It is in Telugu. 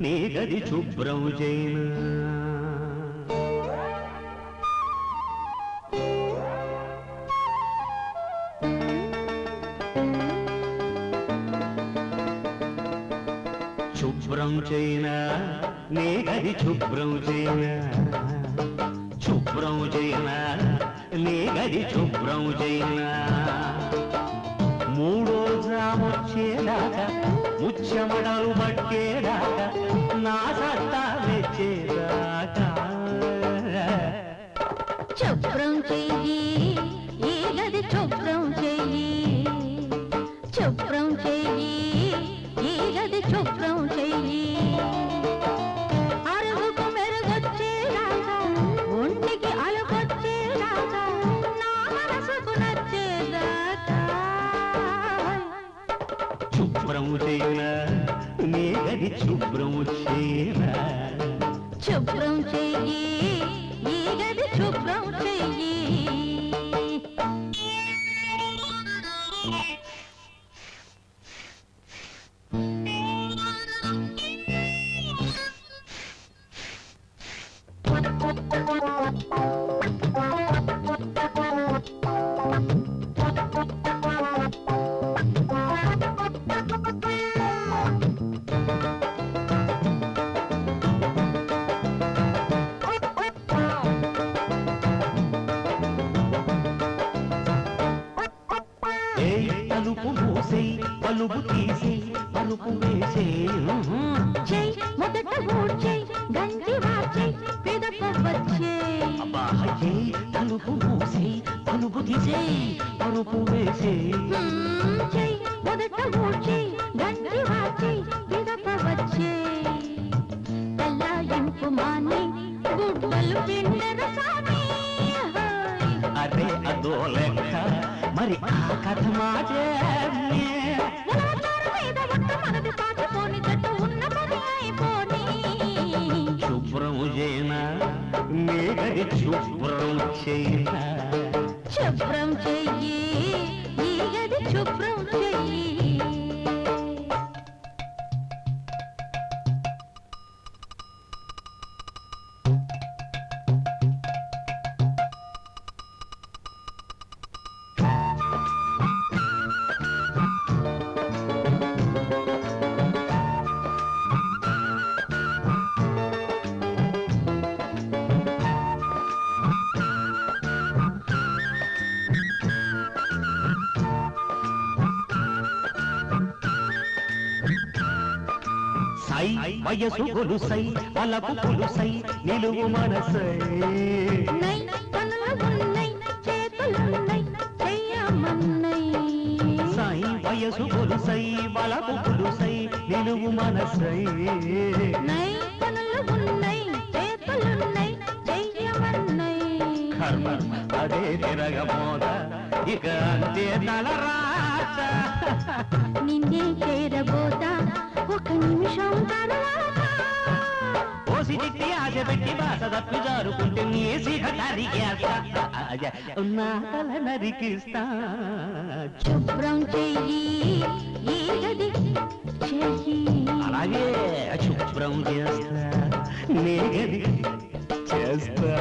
నీ గది శుభ్రం చేయను. శుభ్రం చేయనా నీ గది శుభ్రం చేయనా. శుభ్రం చేయనా నీ గది శుభ్రం చేయనా. మూడు జామొచ్చేదాకా ముచ్చమడలు పట్టేదాకా నా సత్తా మెచ్చేదాకా శుభ్రం చెయ్యి ఈ గది శుభ్రం చెయ్యి. శుభ్రం చెయ్యి ఈ గది శుభ్రం చెయ్యి. నీ గది శుభ్రం చేయనా శుభ్రం చెయ్యి ఈ గది శుభ్రం పలుపు తీసేయ్ పలుపు మొదట ఊడ్చేయ్ అబ్బా తలుపు తీసేయ్ మొదట ఊడ్చేయ్ మాని గుడ్డలు పిండెర సామి హాయ్. అరే అదో లెక్క మరి ఆ కథ శుభ్రం చేయనా నీ గది శుభ్రం చేయనా? శుభ్రం చెయ్యి. సై వయసు గొలుసై వలపు పులుసై నిలువు మనసై. నై కనులు ఉన్నై చేతులున్నై చెయ్యమన్నై సై వయసు గొలుసై వలపు పులుసై నిలువు మనసై. నై కనులు ఉన్నై చేతులున్నై చెయ్యమన్నై కర్మ అదే తిరగబోద ఇక అంతే తలరాత నిన్నే చేరబోతా ఒక నిమిషం తర్వాత ఓసి తిట్టి ఆశ పెట్టి బాస తప్పి జారుకుంటే నీ సిగ నరికేస్తా నా తల నరికిస్తా. శుభ్రం చెయ్యి ఈ గది చెయ్యి. అలాగే శుభ్రం చేస్తా. నీ గది చేస్తా.